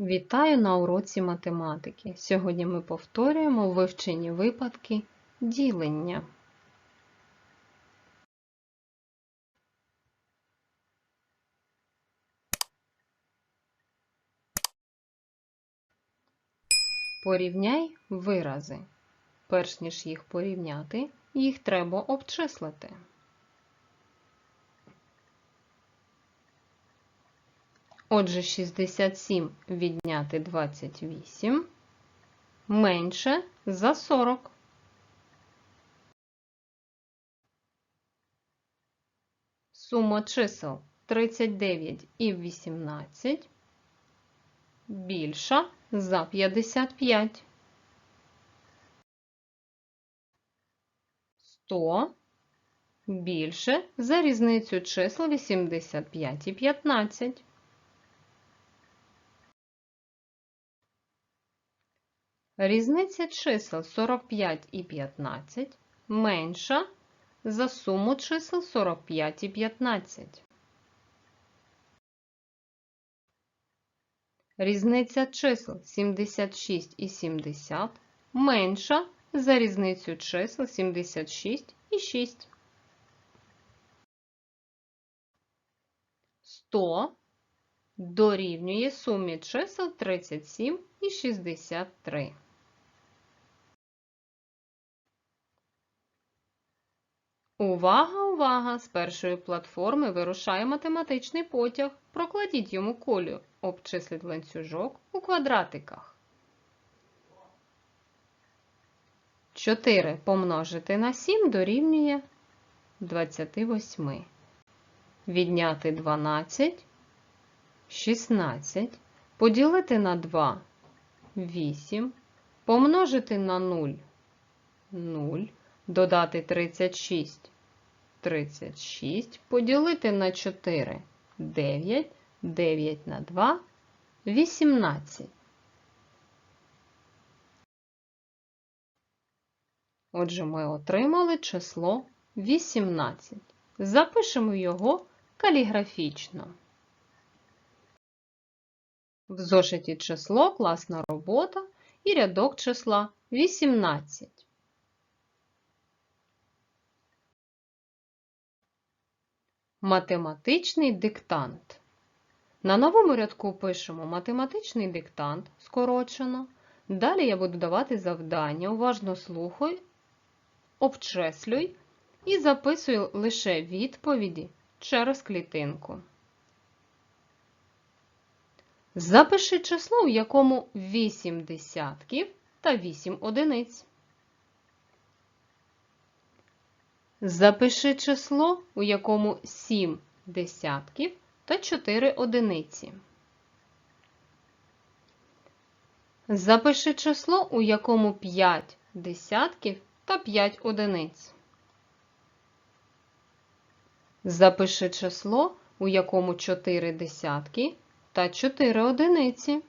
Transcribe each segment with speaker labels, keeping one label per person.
Speaker 1: Вітаю на уроці математики. Сьогодні ми повторюємо вивчені випадки ділення. Порівняй вирази. Перш ніж їх порівняти, їх треба обчислити. Отже, 67 відняти 28 менше за 40. Сума чисел 39 і 18 більша за 55. 100 більше за різницю чисел 85 і 15. Різниця чисел 45 і 15 менша за суму чисел 45 і 15. Різниця чисел 76 і 70 менша за різницю чисел 76 і 6. 100 дорівнює сумі чисел 37 і 63. Увага, увага! З першої платформи вирушає математичний потяг. Прокладіть йому колію. Обчисліть ланцюжок у квадратиках. 4 помножити на 7 дорівнює 28. Відняти 12, 16. Поділити на 2 8. Помножити на 0 0 додати 36, 36, поділити на 4, 9, 9 на 2, 18. Отже, ми отримали число 18. Запишемо його каліграфічно. В зошиті число, класна робота і рядок числа 18. Математичний диктант. На новому рядку пишемо математичний диктант скорочено. Далі я буду давати завдання, уважно слухай, обчислюй і записуй лише відповіді через клітинку. Запиши число, в якому 8 десятків та 8 одиниць. Запиши число, у якому 7 десятків та 4 одиниці. Запиши число, у якому 5 десятків та 5 одиниць. Запиши число, у якому 4 десятки та 4 одиниці.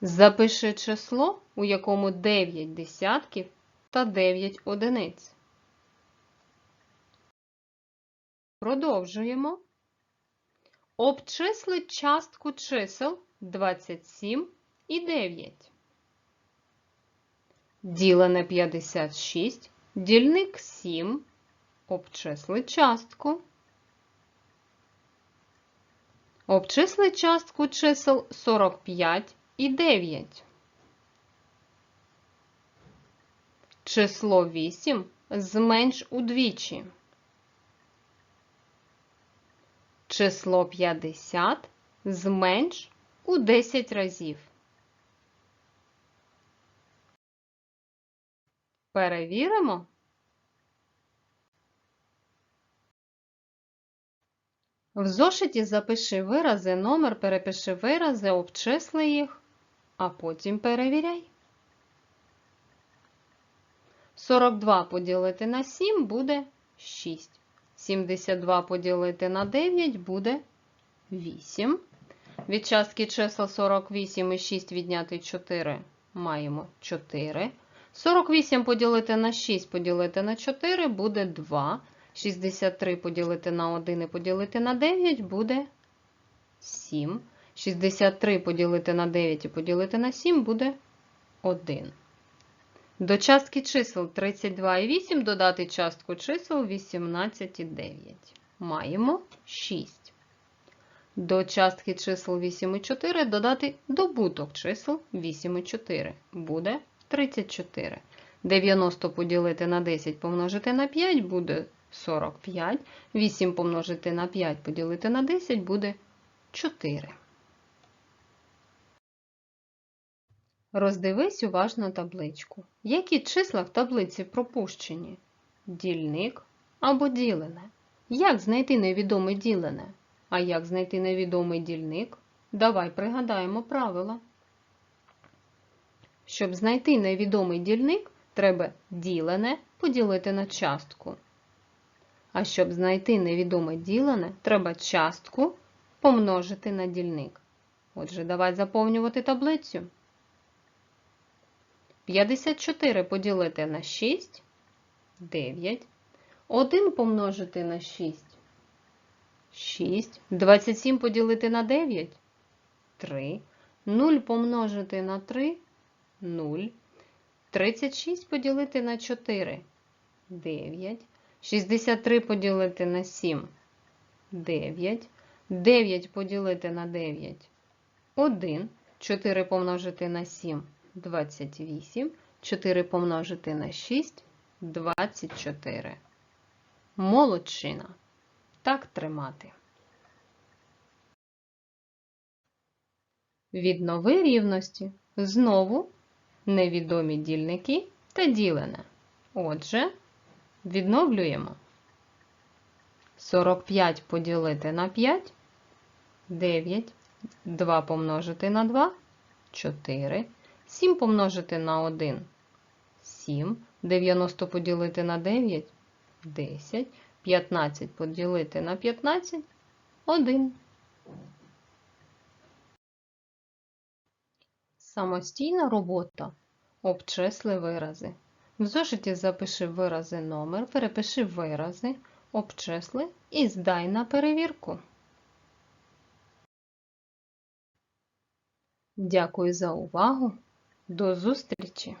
Speaker 1: Запиши число, у якому 9 десятків та 9 одиниць. Продовжуємо. Обчисли частку чисел 27 і 9. Ділене 56, дільник 7. Обчисли частку. Обчисли частку чисел 45 і 9. Число 8 зменш удвічі. Число 50 зменш у 10 разів. Перевіримо. В зошиті запиши вирази, номер, перепиши вирази, обчисли їх, а потім перевіряй. 42 поділити на 7 буде 6. 72 поділити на 9 буде 8. Від частки чисел 48 і 6 відняти 4 маємо 4. 48 поділити на 6 поділити на 4 буде 2. 63 поділити на 1 і поділити на 9 буде 7. 63 поділити на 9 і поділити на 7 буде 1. До частки чисел 32 і 8 додати частку чисел 18 і 9. Маємо 6. До частки чисел 8 і 4 додати добуток чисел 8 і 4. Буде 34. 90 поділити на 10 помножити на 5 буде 45. 8 помножити на 5 поділити на 10 буде 4. Роздивись уважно табличку. Які числа в таблиці пропущені? Дільник або ділене. Як знайти невідоме ділене? А як знайти невідомий дільник? Давай пригадаємо правила. Щоб знайти невідомий дільник, треба ділене поділити на частку. А щоб знайти невідоме ділене, треба частку помножити на дільник. Отже, давай заповнювати таблицю. 54 поділити на 6 9. 1 помножити на 6 6. 27 поділити на 9 3. 0 помножити на 3 0. 36 поділити на 4 9. 63 поділити на 7 9. 9 поділити на 9 1. 4 помножити на 7 28. 4 помножити на 6 24. Молодчина. Так тримати. Віднови рівності. Знову невідомі дільники та ділене. Отже, відновлюємо. 45 поділити на 5 9. 2 помножити на 2 4. 7 помножити на 1 7. 90 поділити на 9 10. 15 поділити на 15 1. Самостійна робота. Обчисли вирази. В зошиті запиши вирази номер, перепиши вирази, обчисли і здай на перевірку. Дякую за увагу. До зустрічі!